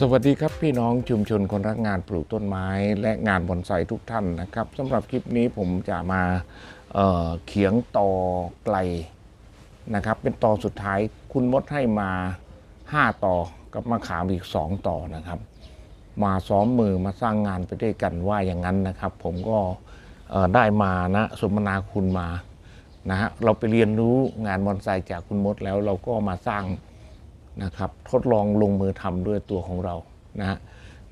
สวัสดีครับพี่น้องชุมชนคนรักงานปลูกต้นไม้และงานบอนไซทุกท่านนะครับสำหรับคลิปนี้ผมจะมาเเขียงตอไกลนะครับ เป็นตอสุดท้ายคุณมดให้มา 5 ต่อกับมะขามอีก 2 ต่อนะครับ มาซ้อมมือมาสร้างงานไปด้วยกันว่าอย่างนั้นนะครับ ผมก็ได้มานะสมนาคุณมานะฮะเราไปเรียนรู้งานบอนไซจากคุณมดแล้วเราก็มาสร้าง นะครับทดลองลงมือทำด้วยตัวของเรานะฮะ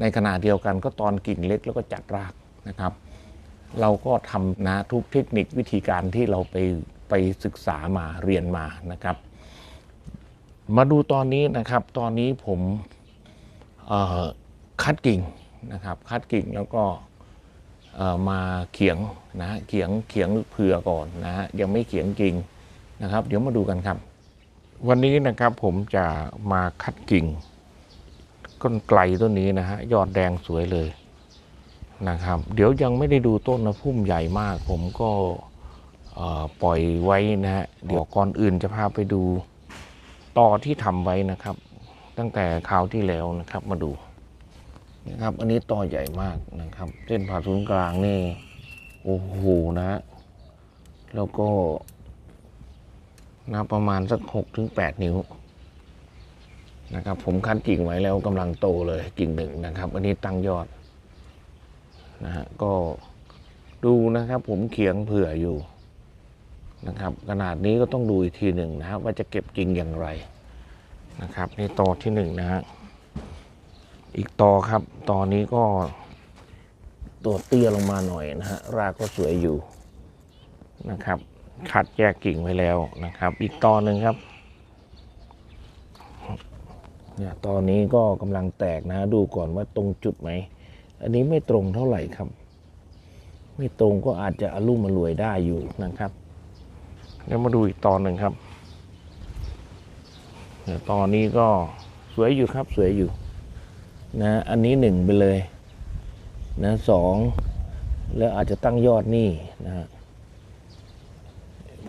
ในขณะเดียวกันก็ตอนกิ่งเล็กแล้วก็จัดรากนะครับ เราก็ทำนะทุกเทคนิควิธีการที่เราไปไปศึกษามาเรียนมานะครับ มาดูตอนนี้นะครับ ตอนนี้ผมคัดกิ่งนะครับคัดกิ่งแล้วก็มาเขียงนะเขียงเขียงเผื่อก่อนนะฮะยังไม่เขียงกิ่งนะครับ เดี๋ยวมาดูกันครับ วันนี้นะครับผมจะมาคัดกิ่งต้นไกลต้นนี้นะฮะยอดแดงสวยเลยนะครับ เดี๋ยวยังไม่ได้ดูต้นนะพุ่มใหญ่มาก ผมก็ปล่อยไว้นะฮะเดี๋ยวก่อนอื่นจะพาไปดูต่อที่ทำไว้นะครับ ตั้งแต่คราวที่แล้วนะครับมาดูนะครับ อันนี้ต่อใหญ่มากนะครับ เส้นผ่าศูนย์กลางนี่โอ้โหนะ แล้วก็ นะประมาณสักหกถึงแปดนิ้วนะครับผมคัดกิ่งไว้แล้วกำลังโตเลยกิ่งหนึ่งนะครับ อันนี้ตั้งยอดนะฮะก็ดูนะครับ ผมเขียงเผื่ออยู่นะครับ ขนาดนี้ก็ต้องดูอีกทีหนึ่งนะครับ ว่าจะเก็บจริงอย่างไรนะครับ นี่ตอที่หนึ่งนะฮะอีกต่อครับตอนี้ก็ตัวเตี้ยลงมาหน่อยนะฮะรากก็สวยอยู่นะครับ คัดแยกกิ่งไว้แล้วนะครับ อีกตอนหนึ่งครับเนี่ยตอนนี้ก็กำลังแตกนะดูก่อนว่าตรงจุดไหม อันนี้ไม่ตรงเท่าไหร่ครับ ไม่ตรงก็อาจจะอลุ่มอรวยได้อยู่นะครับเดี๋ยวมาดูอีกตอนหนึ่งครับเนี่ยตอนนี้ก็สวยอยู่ครับสวยอยู่นะอันนี้หนึ่งไปเลยนะสองแล้วอาจจะตั้งยอดนี่นะฮะ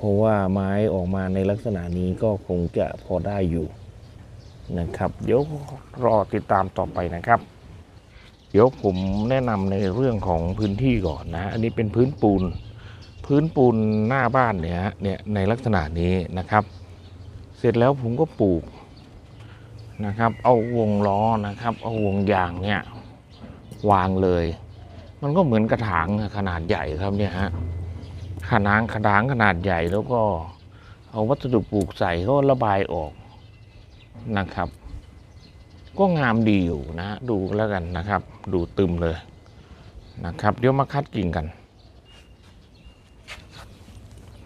ราะว่าไม้ออกมาในลักษณะนี้ก็คงจะพอได้อยู่นะครับ เดี๋ยวรอติดตามต่อไปนะครับ เดี๋ยวผมแนะนำในเรื่องของพื้นที่ก่อนนะ อันนี้เป็นพื้นปูน พื้นปูนหน้าบ้านเนี่ยเนี่ยในลักษณะนี้นะครับ เสร็จแล้วผมก็ปลูกนะครับ เอาวงล้อนะครับ เอาวงยางเนี่ยวางเลย มันก็เหมือนกระถางขนาดใหญ่ครับเนี่ยฮะ ขนางขนางขนาดใหญ่แล้วก็เอาวัสดุปลูกใส่ก็ระบายออกนะครับ ก็งามดีอยู่นะดูแล้วกันนะครับ ดูตึมเลยนะครับ เดี๋ยวมาคัดกิ่งกัน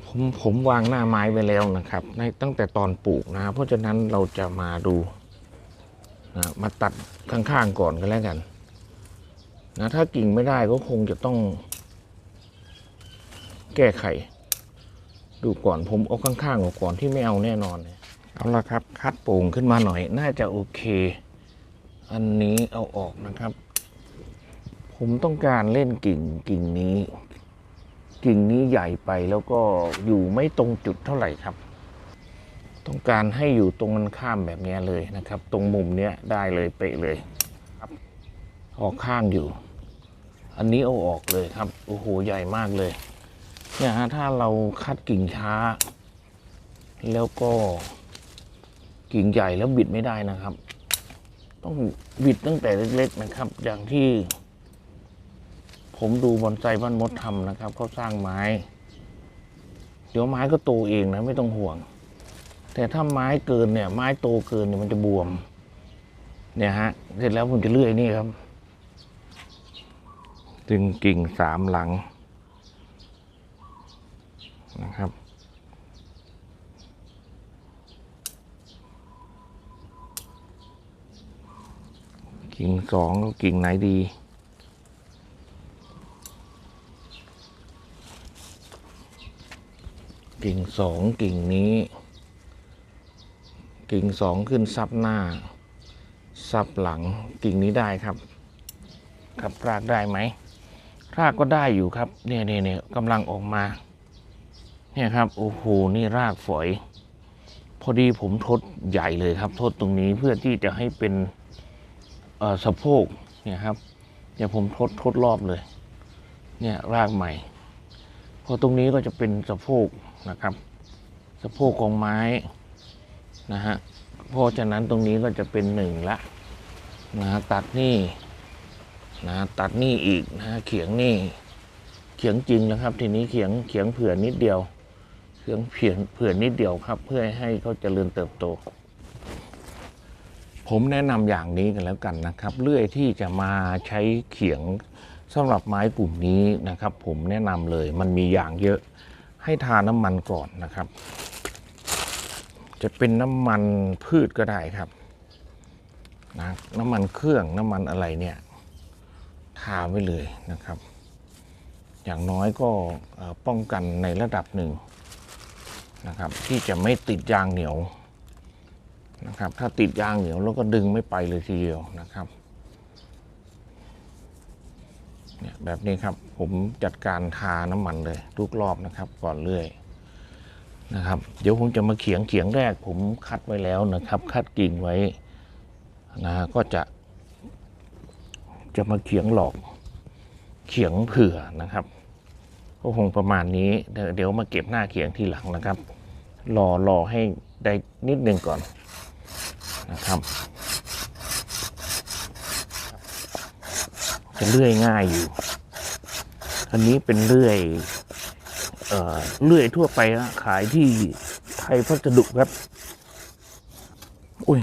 ผมผมวางหน้าไม้ไว้แล้วนะครับ ในตั้งแต่ตอนปลูกนะ เพราะฉะนั้นเราจะมาดูนะมาตัดข้างๆก่อนกันแล้วกันนะถ้ากิ่งไม่ได้ก็คงจะต้อง แก้ไข ดูก่อนผมเอาข้างๆออกก่อนที่ไม่เอาแน่นอนเลยเอาละครับ คัดโป่งขึ้นมาหน่อย น่าจะโอเค อันนี้เอาออกนะครับ ผมต้องการเล่นกิ่งกิ่งนี้ กิ่งนี้ใหญ่ไปแล้วก็อยู่ไม่ตรงจุดเท่าไหร่ครับ ต้องการให้อยู่ตรงกันข้ามแบบนี้เลยนะครับ ตรงมุมเนี้ยได้เลยเป๊ะเลยครับออกข้างอยู่ อันนี้เอาออกเลยครับโอ้โหใหญ่มากเลย เนี่ยฮะถ้าเราคัดกิ่งช้า แล้วก็กิ่งใหญ่แล้วบิดไม่ได้นะครับ ต้องบิดตั้งแต่เล็ก ๆนะครับ อย่างที่ ผมดูบอนไซบ้านมดทำนะครับเขาสร้างไม้ เดี๋ยวไม้ก็โตเองนะไม่ต้องห่วง แต่ถ้าไม้เกินเนี่ย ไม้โตเกินเนี่ยมันจะบวม เนี่ยฮะเสร็จแล้วผมจะเลื่อยนี่ครับ ดึงกิ่งสามหลัง นะครับ กิ่งสองกิ่งไหนดีกิ่งสองกิ่งนี้ กิ่งสองขึ้นซับหน้า ซับหลังกิ่งนี้ได้ครับ ครับรากได้ไหมรากก็ได้อยู่ครับเนี่ยเนี่ยเนี่ยกำลังออกมา เนี่ยครับโอ้โหนี่รากฝอย พอดีผมทดใหญ่เลยครับ ทดตรงนี้เพื่อที่จะให้เป็นสะโพกเนี่ยครับเดี๋ยวผมทดทดรอบเลย เนี่ยรากใหม่ พอตรงนี้ก็จะเป็นสะโพกนะครับ สะโพกของไม้นะฮะเพราะฉะนั้นตรงนี้ก็จะเป็นหนึ่งละนะตัดนี่นะตัดนี่อีกนะเขียงนี่เขียงจริงนะครับ ทีนี้เขียงเขียงเผื่อนิดเดียว เขียงเผื่อเผื่อนิดเดียวครับ เพื่อให้เขาเจริญเติบโต ผมแนะนำอย่างนี้กันแล้วกันนะครับ เลื่อยที่จะมาใช้เขียงสำหรับไม้กลุ่มนี้นะครับ ผมแนะนำเลยมันมีอย่างเยอะให้ทาน้ำมันก่อนนะครับ จะเป็นน้ำมันพืชก็ได้ครับนะน้ำมันเครื่องน้ำมันอะไรเนี่ยทาไว้เลยนะครับ อย่างน้อยก็ป้องกันในระดับหนึ่ง นะครับ ที่จะไม่ติดยางเหนียวนะครับ ถ้าติดยางเหนียวแล้วก็ดึงไม่ไปเลยทีเดียวนะครับเนี่ยแบบนี้ครับผมจัดการทาน้ำมันเลย ทุกรอบนะครับก่อนเลื่อยนะครับ เดี๋ยวผมจะมาเขียงเขียงแรก ผมคัดไว้แล้วนะครับ คัดกิ่งไว้นะก็จะ จะมาเขียงหลอก เขียงเผื่อนะครับ ก็คงประมาณนี้เดี๋ยวมาเก็บหน้าเขียงทีหลังนะครับ รอรอให้ได้นิดนึงก่อนนะครับจะเลื่อยง่ายอยู่ อันนี้เป็นเลื่อย เอ่อ เลื่อยทั่วไปนะขายที่ไทยพัสดุครับ อุ้ย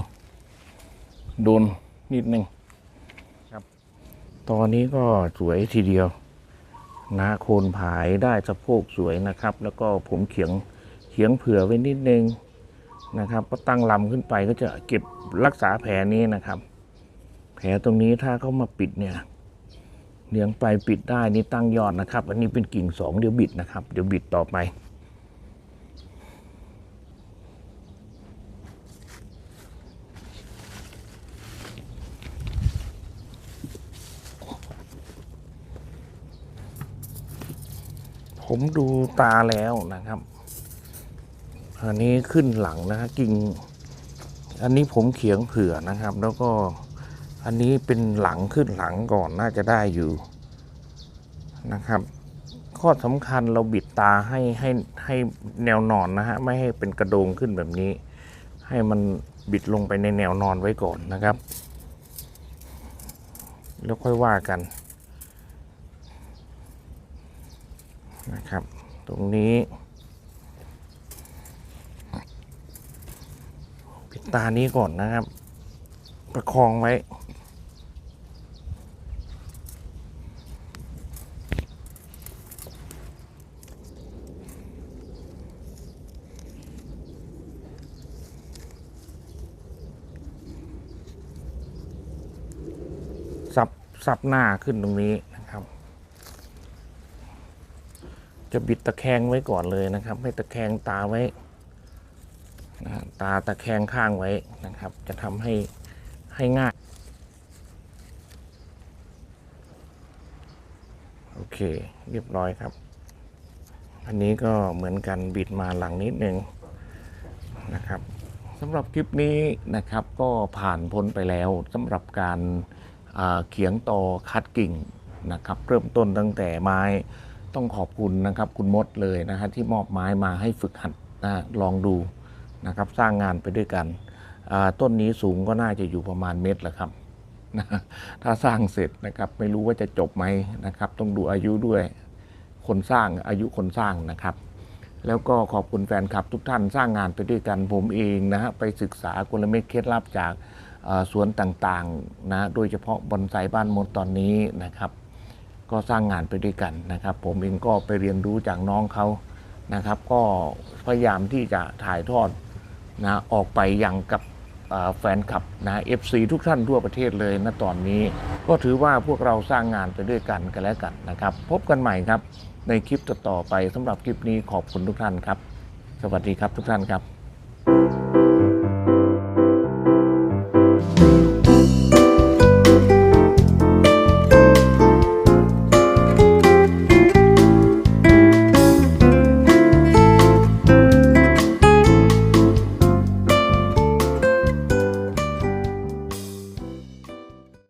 โดนนิดนึงครับ ตอนนี้ก็สวยทีเดียว นะโคนผายได้สะโพกสวยนะครับ แล้วก็ผมเขียงเขียงเผื่อไว้นิดนึงนะครับก็ตั้งลำขึ้นไปก็จะเก็บรักษาแผลนี้นะครับ แผลตรงนี้ถ้าเขามาปิดเนี่ยเลี้ยงไปปิดได้นี่ตั้งยอดนะครับ อันนี้เป็นกิ่งสองเดี๋ยวบิดนะครับ เดี๋ยวบิดต่อไป ผมดูตาแล้วนะครับ อันนี้ขึ้นหลังนะฮะกิ่ง อันนี้ผมเขียงเผื่อนะครับ แล้วก็อันนี้เป็นหลังขึ้นหลังก่อนน่าจะได้อยู่นะครับ ข้อสำคัญเราบิดตาให้ให้ให้แนวนอนนะฮะไม่ให้เป็นกระโดงขึ้นแบบนี้ ให้มันบิดลงไปในแนวนอนไว้ก่อนนะครับ แล้วค่อยว่ากัน นะครับ ตรงนี้ปิดตานี้ก่อนนะครับ ประคองไว้ซับซับหน้าขึ้นตรงนี้นะครับ จะบิดตะแคงไว้ก่อนเลยนะครับ ให้ตะแคงตาไว้ตาตะแคงข้างไว้นะครับ จะทำให้ให้ง่าย โอเค เรียบร้อยครับ อันนี้ก็เหมือนกันบิดมาหลังนิดนึงนะครับสำหรับคลิปนี้นะครับก็ผ่านพ้นไปแล้วสำหรับการอ่าเขียงต่อคัดกิ่งนะครับ เริ่มต้นตั้งแต่ไม้ ต้องขอบคุณนะครับคุณมดเลยนะฮะที่มอบไม้มาให้ฝึกหัดนะลองดูนะครับสร้างงานไปด้วยกัน ต้นนี้สูงก็น่าจะอยู่ประมาณเมตรแหละครับนะถ้าสร้างเสร็จนะครับไม่รู้ว่าจะจบไหมนะครับ ต้องดูอายุด้วยคนสร้างอายุคนสร้างนะครับ แล้วก็ขอบคุณแฟนคลับทุกท่านสร้างงานไปด้วยกันผมเองนะฮะไปศึกษากลเม็ดเคล็ดลับจากสวนต่างๆนะโดยเฉพาะบอนไซบ้านมดตอนนี้นะครับ ก็สร้างงานไปด้วยกันนะครับ ผมเองก็ไปเรียนรู้จากน้องเขานะครับ ก็พยายามที่จะถ่ายทอดนะออกไปยังกับแฟนคลับนะ FC ทุกท่านทั่วประเทศเลยนะตอนนี้ ก็ถือว่าพวกเราสร้างงานไปด้วยกันกันแล้วกันนะครับ พบกันใหม่ครับในคลิปต่อๆไปสำหรับคลิปนี้ขอบคุณทุกท่านครับ สวัสดีครับทุกท่านครับ